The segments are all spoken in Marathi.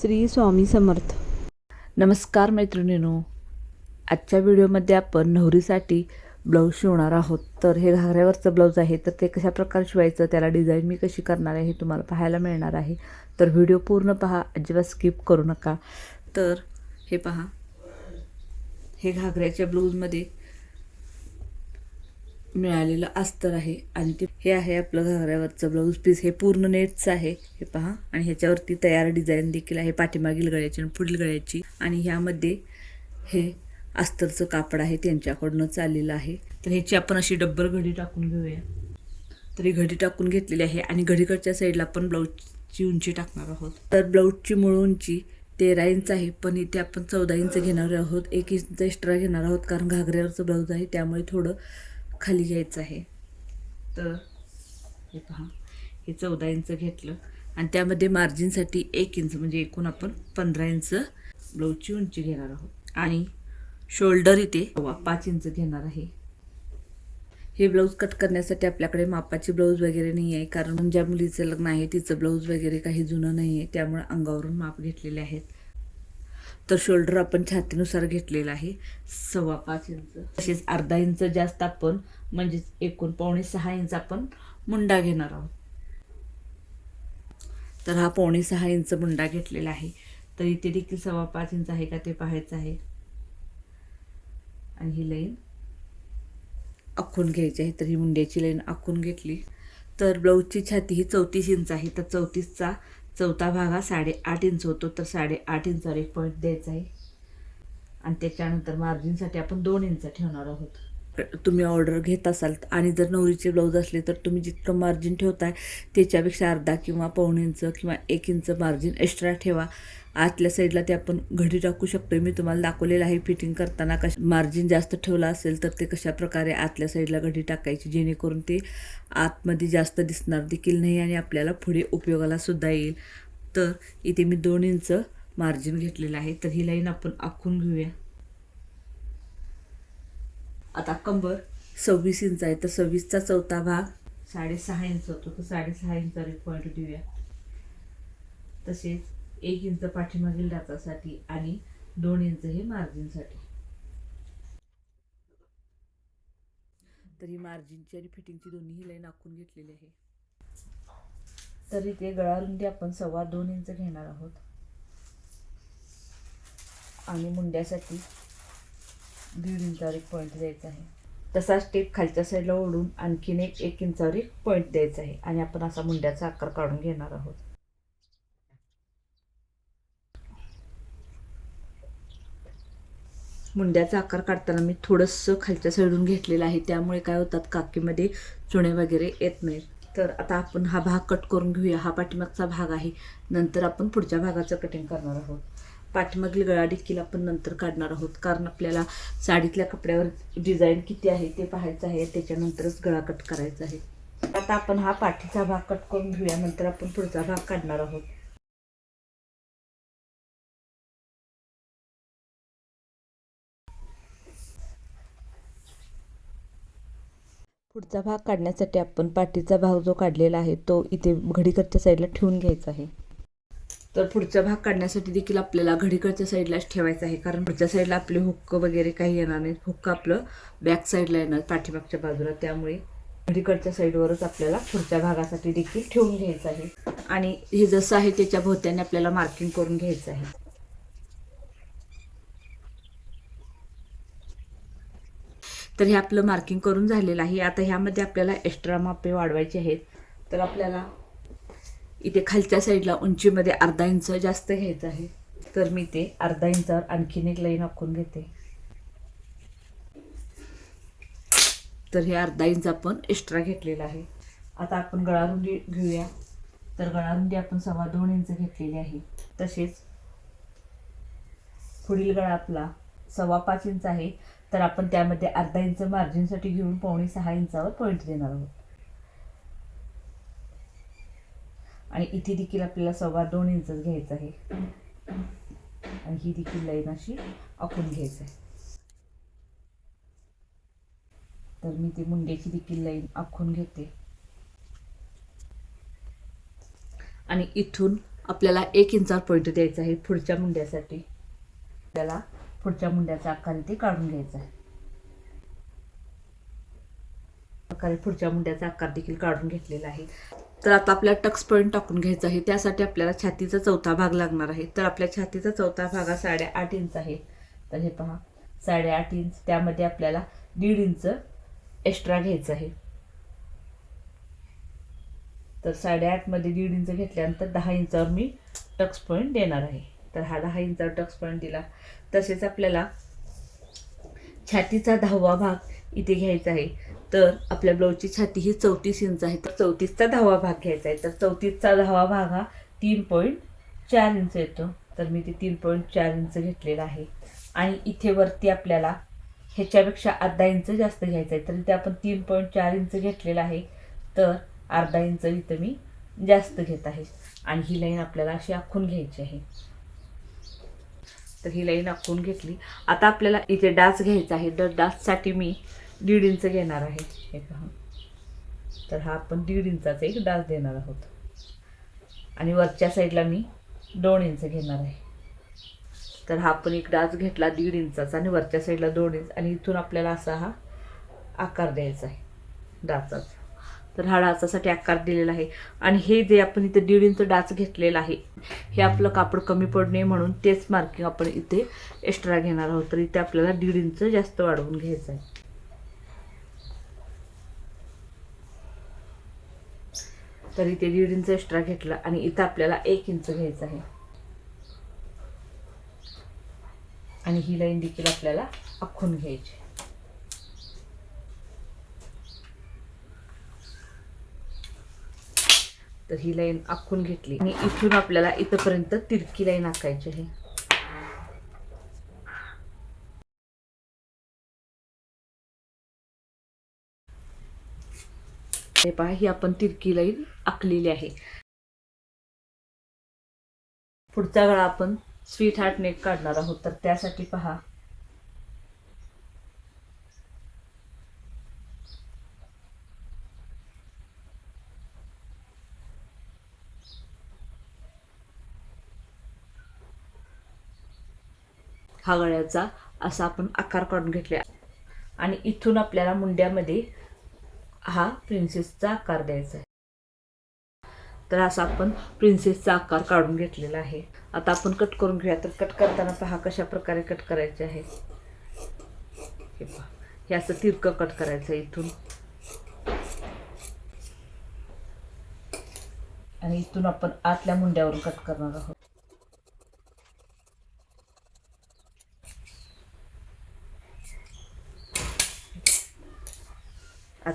श्री स्वामी समर्थ. नमस्कार मैत्रिणीनो आजच्या व्हिडिओमध्ये आपण नवरीसाठी ब्लाऊज शिवणार आहोत. तर हे घागऱ्यावरचं ब्लाऊज आहे तर ते कशा प्रकारे शिवायचं त्याला डिझाईन मी कशी करणार आहे हे तुम्हाला पाहायला मिळणार आहे. तर व्हिडिओ पूर्ण पहा अजिबात स्किप करू नका. तर हे पहा हे घागऱ्याच्या ब्लाऊजमध्ये मिळालेलं अस्तर आहे. आणि ते हे आहे आपलं घागऱ्यावरचं ब्लाऊज पीस हे पूर्ण नेटचं आहे. हे पहा. आणि ह्याच्यावरती तयार डिझाईन देखील आहे. पाठीमागील गळ्याची आणि पुढील गळ्याची. आणि ह्यामध्ये हे अस्तरचं कापड आहे. त्यांच्याकडनं चाललेलं आहे. तर ह्याची आपण अशी डब्बल घडी टाकून घेऊया. तर ही घडी टाकून घेतलेली आहे. आणि घडीकडच्या साईडला आपण ब्लाऊजची उंची टाकणार आहोत. तर ब्लाऊजची मूळ उंची तेरा इंच आहे. पण इथे आपण चौदा इंच घेणार आहोत. एक इंच एक्स्ट्रा घेणार आहोत. कारण घागऱ्यावरचं ब्लाऊज आहे. त्यामुळे थोडं खाली घ्यायचं आहे. तर हे पहा हे चौदा इंच घेतलं. आणि त्यामध्ये मार्जिनसाठी एक इंच म्हणजे एकूण आपण पंधरा इंच ब्लाऊजची उंची घेणार आहोत. आणि शोल्डर इथे पाच इंच घेणार आहे. हे ब्लाऊज कट करण्यासाठी आपल्याकडे मापाची ब्लाऊज वगैरे नाही आहे कारण ज्या मुलीचं लग्न आहे तिचं ब्लाऊज वगैरे काही जुनं नाही आहे त्यामुळे अंगावरून माप घेतलेले आहेत. तर शोल्डर आपण छातीनुसार घेतलेला आहे. सव्वा पाच इंच. तसेच अर्धा इंच जास्त आपण म्हणजेच एकूण पावणे सहा इंच आपण मुंडा घेणार आहोत. तर हा पावणे सहा इंच मुंडा घेतलेला आहे. तर इथे देखील सव्वा पाच इंच आहे का ते पाहायचं आहे. आणि ही लाईन आखून घ्यायची आहे. तर ही मुंड्याची लाईन आखून घेतली. तर ब्लाऊजची छाती ही चौतीस इंच आहे. तर चौतीसचा चौथा भाग हा साडेआठ इंच होतो तर साडेआठ इंचावर एक पॉईंट द्यायचा आहे. आणि त्याच्यानंतर मार्जिनसाठी आपण दोन इंच ठेवणार आहोत. तुम्ही ऑर्डर घेत असाल आणि जर नवरीचे ब्लाऊज असले तर तुम्ही जितकं मार्जिन ठेवताय त्याच्यापेक्षा अर्धा किंवा पाऊण इंच किंवा एक इंच मार्जिन एक्स्ट्रा ठेवा. आतल्या साईडला ते आपण घडी टाकू शकतो मी तुम्हाला दाखवलेलं आहे फिटिंग करताना कश मार्जिन जास्त ठेवलं असेल तर ते कशा प्रकारे आतल्या साईडला घडी टाकायची जेणेकरून ते आतमध्ये जास्त दिसणार देखील नाही आणि आपल्याला पुढे उपयोगाला सुद्धा येईल. तर इथे मी दोन इंच मार्जिन घेतलेलं आहे. तर ही लाईन आपण आखून घेऊया. आता कंबर. सव्वीस इंच आहे तर सव्वीसचा चौथा भाग. साडेसहा इंच होतो तर साडेसहा एक पॉईंट देऊया. तसेच एक इंच पाठीमागील डाचासाठी आणि दोन इंच हे मार्जिनसाठी तर ही मार्जिनची आणि फिटिंगची दोन्हीही लाईन आखून घेतलेली आहे. तर इथे गळारुंदी आपण सव्वा दोन इंच घेणार आहोत. आणि मुंड्यासाठी दीड इंचावर एक पॉईंट द्यायचा आहे. तसाच टेप खालच्या साईडला ओढून आणखीन एक एक इंचावर एक पॉईंट द्यायचा आहे. आणि आपण असा मुंड्याचा आकार काढून घेणार आहोत. मुंड्याचा आकार काढताना मी थोडंसं खालच्या साईडून घेतलेलं आहे. त्यामुळे काय होतात काकीमध्ये चुणे वगैरे येत नाहीत. तर आता आपण हा भाग कट करून घेऊया. हा पाठीमागचा भाग आहे. नंतर आपण पुढच्या भागाचं कटिंग करणार आहोत. पाठीमागील गळा देखील आपण नंतर काढणार आहोत. कारण आपल्याला साडीतल्या कपड्यावर डिझाईन किती आहे ते पाहायचं आहे. त्याच्यानंतरच गळा कट करायचा आहे. आता आपण हा पाठीचा भाग कट करून घेऊया. नंतर आपण पुढचा भाग काढणार आहोत. पुढचा भाग काढण्यासाठी आपण पाठीचा भाग जो काढलेला आहे तो इथे घडीकडच्या साईडला ठेवून घ्यायचा आहे. तर पुढचा भाग काढण्यासाठी देखील आपल्याला घडीकडच्या साईडलाच ठेवायचा आहे. कारण पुढच्या साईडला आपले हुक्क वगैरे काही येणार नाही हुक्क आपलं बॅक साईडला येणार पाठीमागच्या बाजूला. त्यामुळे घडीकडच्या साईडवरच आपल्याला पुढच्या भागासाठी देखील ठेवून घ्यायचं आहे. आणि हे जसं आहे त्याच्या भोवत्याने आपल्याला मार्किंग करून घ्यायचं आहे. तर हे आपलं मार्किंग करून झालेलं आहे. आता ह्यामध्ये आपल्याला एक्स्ट्रा मापे वाढवायचे आहेत. तर आपल्याला इथे खालच्या साईडला उंचीमध्ये अर्धा इंच जास्त घ्यायचं आहे. तर मी ते अर्धा इंचावर आणखीन एक लाईन आखून घेते. तर हे अर्धा इंच आपण एक्स्ट्रा घेतलेलं आहे. आता आपण गळारुंदी घेऊया. तर गळारुंदी आपण सव्वा दोन इंच घेतलेली आहे. तसेच पुढील गळा आपला सव्वा पाच इंच आहे. तर आपण त्यामध्ये अर्धा इंच मार्जिनसाठी घेऊन पावणे सहा इंचावर पॉईंट देणार आहोत. आणि इथे देखील आपल्याला सव्वा दोन इंचच घ्यायचं आहे. आणि ही देखील लाईन अशी आखून घ्यायचं आहे. तर मी ती मुंड्याची देखील लाईन आखून घेते. आणि इथून आपल्याला एक इंचावर पॉईंट द्यायचा आहे पुढच्या मुंड्यासाठी आपल्याला पुढच्या मुंड्याचा आकार इथे काढून घ्यायचा आहे. प्रकारे पुढच्या मुंड्याचा आकार देखील काढून घेतलेला आहे. तर आता आपल्याला टक्स पॉईंट टाकून घ्यायचा आहे. त्यासाठी आपल्याला छातीचा चौथा भाग लागणार आहे. तर आपल्या छातीचा चौथा भाग हा साडेआठ इंच आहे. तर हे पहा साडेआठ इंच. त्यामध्ये आपल्याला दीड इंच एक्स्ट्रा घ्यायचं आहे. तर साडेआठमध्ये दीड इंच घेतल्यानंतर दहा इंचावर मी टक्स पॉईंट देणार आहे. तर हा दहा इंचावर टक्स पॉईंट दिला. तसेच आपल्याला छातीचा दहावा भाग इथे घ्यायचा आहे. तर आपल्या ब्लाऊजची छाती ही चौतीस इंच आहे. तर चौतीसचा दहावा भाग घ्यायचा आहे. तर चौतीसचा दहावा भाग हा तीन पॉईंट चार इंच येतो. तर मी ते तीन पॉईंट चार इंच घेतलेला आहे. आणि इथे वरती आपल्याला ह्याच्यापेक्षा अर्धा इंच जास्त घ्यायचं आहे. तर इथे आपण तीन पॉईंट चार इंच घेतलेला आहे. तर अर्धा इंच इथं मी जास्त घेत आहे. आणि ही लाईन आपल्याला अशी आखून घ्यायची आहे. तर ही लाईन आखून घेतली. आता आपल्याला इथे डास घ्यायचा आहे. तर डाससाठी मी दीड इंच घेणार आहे. हे पहा. तर हा आपण दीड इंचाचा एक डास देणार आहोत. आणि वरच्या साईडला मी दोन इंच घेणार आहे. तर हा आपण एक डास घेतला दीड इंचाचा आणि वरच्या साईडला दोन इंच आणि इथून आपल्याला असा हा आकार द्यायचा आहे. डाचाचा तर हा डाचासाठी आकार दिलेला आहे. आणि हे जे आपण इथे दीड इंच डाच घेतलेला आहे हे आपलं कापड कमी पडू नये म्हणून तेच मार्किंग आपण इथे एक्स्ट्रा घेणार आहोत. तर इथे आपल्याला दीड इंच जास्त वाढवून घ्यायचं आहे. तर इथे दीड इंच एक्स्ट्रा घेतला आणि इथं आपल्याला एक इंच घ्यायचं आहे. आणि ही लाईन देखील आपल्याला आखून घ्यायची तर ही लाईन आखून घेतली. आणि इथून आपल्याला इथंपर्यंत तिरकी लाईन आखायची आहे. हे पहा ही आपण तिरकी लाईन आखलेली आहे. पुढचा गळा आपण स्वीट हार्ट नेक काढणार आहोत. तर त्यासाठी पहा. हा गळ्याचा असा आपण आकार काढून घेतला आणि इथून आपल्याला मुंड्यामध्ये हा प्रिन्सेसचा आकार द्यायचा आहे. तर असा आपण प्रिन्सेसचा आकार काढून घेतलेला आहे. आता आपण कट करून घेऊया. तर कट करताना पहा कशा प्रकारे कट करायचे आहे. हे पहा. हे असं तिरकं कट करायचं आहे इथून. आणि इथून आपण आतल्या मुंड्यावरून कट करणार आहोत.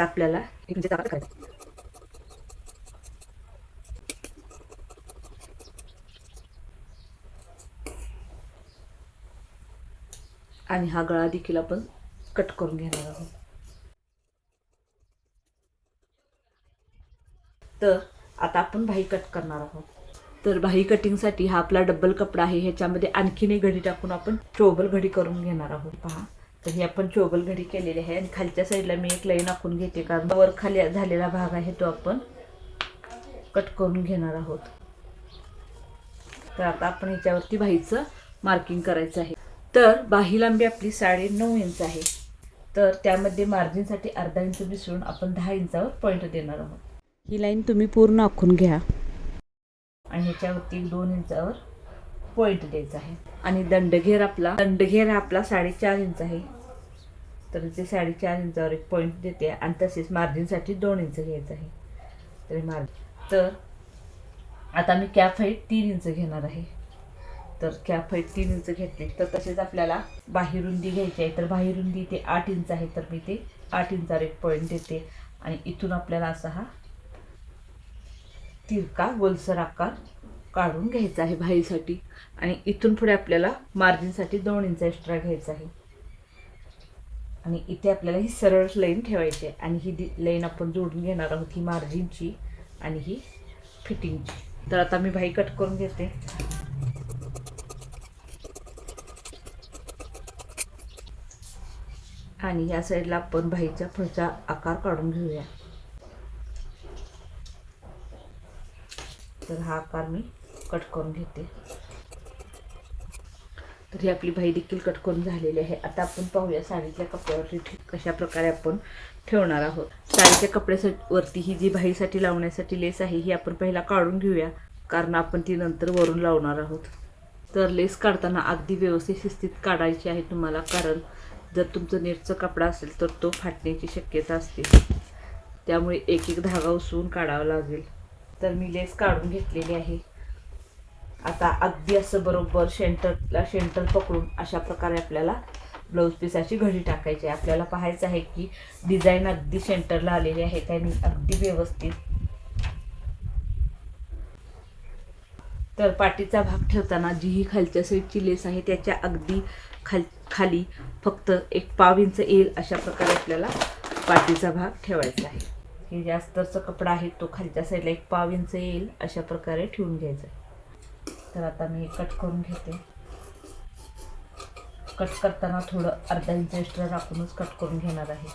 आता आपल्याला एक म्हणजे आणि हा गळा देखील आपण कट करून घेणार आहोत. तर आता आपण बाही कट करणार आहोत. तर बाही कटिंगसाठी हा आपला डब्बल कपडा आहे. ह्याच्यामध्ये आणखीन एक घडी टाकून आपण चोबल घडी करून घेणार आहोत. पहा. तर ही आपण चोबल घडी केलेली आहे. आणि खालच्या साईडला मी एक लाईन आखून घेते कारण वर खाली झालेला भाग आहे तो आपण कट करून घेणार आहोत. तर आता आपण ह्याच्यावरती बाहीचं मार्किंग करायचं आहे. तर बाही लांबी आपली साडे नऊ इंच आहे. तर त्यामध्ये मार्जिनसाठी अर्धा इंच मिसळून आपण दहा इंचावर पॉईंट देणार आहोत. ही लाईन तुम्ही पूर्ण आखून घ्या. आणि ह्याच्यावरती दोन इंचावर पॉईंट द्यायचा आहे. आणि दंडघेर आपला दंडघेर हा आपला साडेचार इंच आहे. तर ते साडेचार इंचावर एक पॉईंट देते आणि तसेच मार्जिनसाठी दोन इंच घ्यायचं आहे. तरी मार्जिन तर आता मी कॅप हाईट तीन इंच घेणार आहे. तर कॅप हाईट तीन इंच घेतली. तर तसेच आपल्याला बाहेरुंदी घ्यायची आहे. तर बाहेरुंदी ते आठ इंच आहे. तर मी ते आठ इंचावर एक पॉईंट देते. आणि इथून आपल्याला असा हा तिरका गोलसर आकार काढून घ्यायचा आहे भाईसाठी आणि इथून पुढे आपल्याला मार्जिनसाठी दोन इंच एक्स्ट्रा घ्यायचा आहे. आणि इथे आपल्याला ही सरळ लाईन ठेवायची आहे आणि ही लाईन आपण जोडून घेणार आहोत ही मार्जिनची आणि ही फिटिंगची. तर आता मी भाई कट करून घेते. आणि या साईडला आपण भाईच्या पुढचा आकार काढून घेऊया. तर हा आकार मी कट करून घेते. तर ही आपली भाई देखील कट करून झालेली आहे. आता आपण पाहूया साडीच्या कपड्यावरती कशा प्रकारे आपण ठेवणार आहोत. साडीच्या कपड्यावरती वरती ही जी भाईसाठी लावण्यासाठी लेस आहे ही आपण पहिला काढून घेऊया. कारण आपण ती नंतर वरून लावणार आहोत. तर लेस काढताना अगदी व्यवस्थित शिस्तीत काढायची आहे तुम्हाला. कारण जर तुमचं नेटचं कपडा असेल तर तो फाटण्याची शक्यता असते. त्यामुळे एक एक धागा उसवून काढावा लागेल. तर मी लेस काढून घेतलेली आहे. आता अगदी असं बरोबर शेंटरला शेंटर पकडून अशा प्रकारे आपल्याला ब्लाऊज पिसाची घडी टाकायची आहे. आपल्याला पाहायचं आहे की डिझाईन अगदी सेंटरला आलेली आहे त्यांनी अगदी व्यवस्थित. तर पाटीचा भाग ठेवताना जी ही खालच्या साईडची लेस आहे त्याच्या अगदी खाल खाली फक्त एक पाव इंच येईल अशा प्रकारे आपल्याला पाटीचा भाग ठेवायचा आहे. हे जे कपडा आहे तो खालच्या साईडला एक पाव इंच येईल अशा प्रकारे ठेवून घ्यायचा आहे. तर आता मी कट करून घेते. कट करताना थोडं अर्धा इंच एक्स्ट्रा राखूनच कट करून घेणार आहे.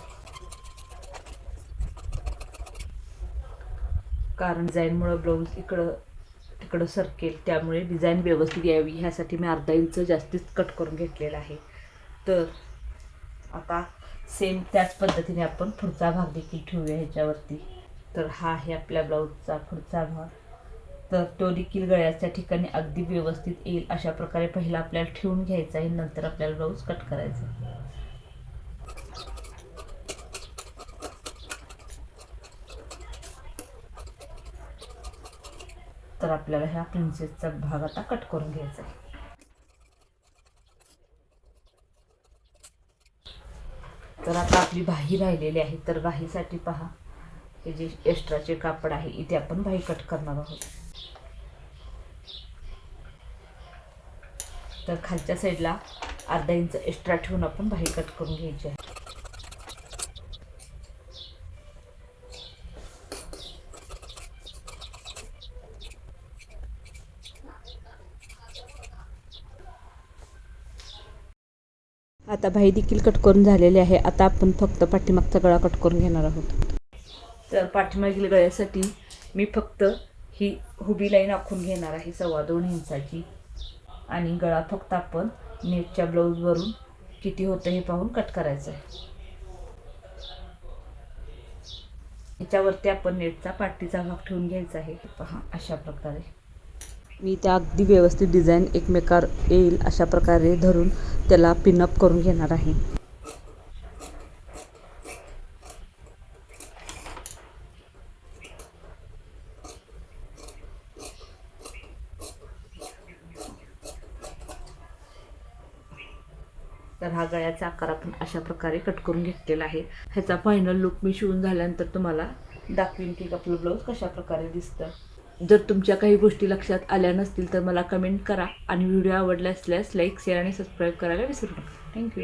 कारण डिझाईनमुळं ब्लाऊज इकडं तिकडं सरकेल त्यामुळे डिझाईन व्यवस्थित यावी ह्यासाठी मी अर्धा इंच जास्तीच कट करून घेतलेला आहे. तर आता सेम त्याच पद्धतीने आपण पुढचा भाग देखील ठेवूया ह्याच्यावरती. तर हा आहे आपल्या ब्लाऊजचा पुढचा भाग. तर तो देखील गळ्याच्या ठिकाणी अगदी व्यवस्थित येईल अशा प्रकारे पहिला आपल्याला ठेवून घ्यायचा आहे. नंतर आपल्याला ब्लाऊज कट करायचा तर आपल्याला ह्या प्रिन्सेसचा भाग आता कट करून घ्यायचा आहे. तर आता आपली बाही राहिलेली आहे. तर बाहीसाठी पहा हे जे एक्स्ट्राचे कापड आहे इथे आपण बाही कट करणार आहोत. तर खालच्या साईडला अर्धा इंच एक्स्ट्रा ठेवून आपण बाही कट करून घ्यायची आहे. आता बाही देखील कट करून झालेली आहे. आता आपण फक्त पाठीमागचा गळा कट करून घेणार आहोत. तर पाठीमागील गळ्यासाठी मी फक्त ही हुबी लाईन आखून घेणार आहे सव्वा दोन इंचाची. आणि गळा फक्त आपण नेटच्या ब्लाऊजवरून किती होतं हे पाहून कट करायचं आहे. याच्यावरती आपण नेटचा पाठीचा भाग ठेवून घ्यायचा आहे. पहा अशा प्रकारे. मी त्या अगदी व्यवस्थित डिझाईन एकमेकावर येईल अशा प्रकारे धरून त्याला पिनअप करून घेणार आहे. तर हा गळ्याचा आकार आपण अशा प्रकारे कट करून घेतलेला आहे. ह्याचा फायनल लुक मी शिवून झाल्यानंतर तुम्हाला दाखवीन की आपलं ब्लाऊज कशा प्रकारे दिसतं. जर तुमच्या काही गोष्टी लक्षात आल्या नसतील तर मला कमेंट करा आणि व्हिडिओ आवडला असल्यास लाईक शेअर आणि सबस्क्राईब करायला विसरू नका. थँक्यू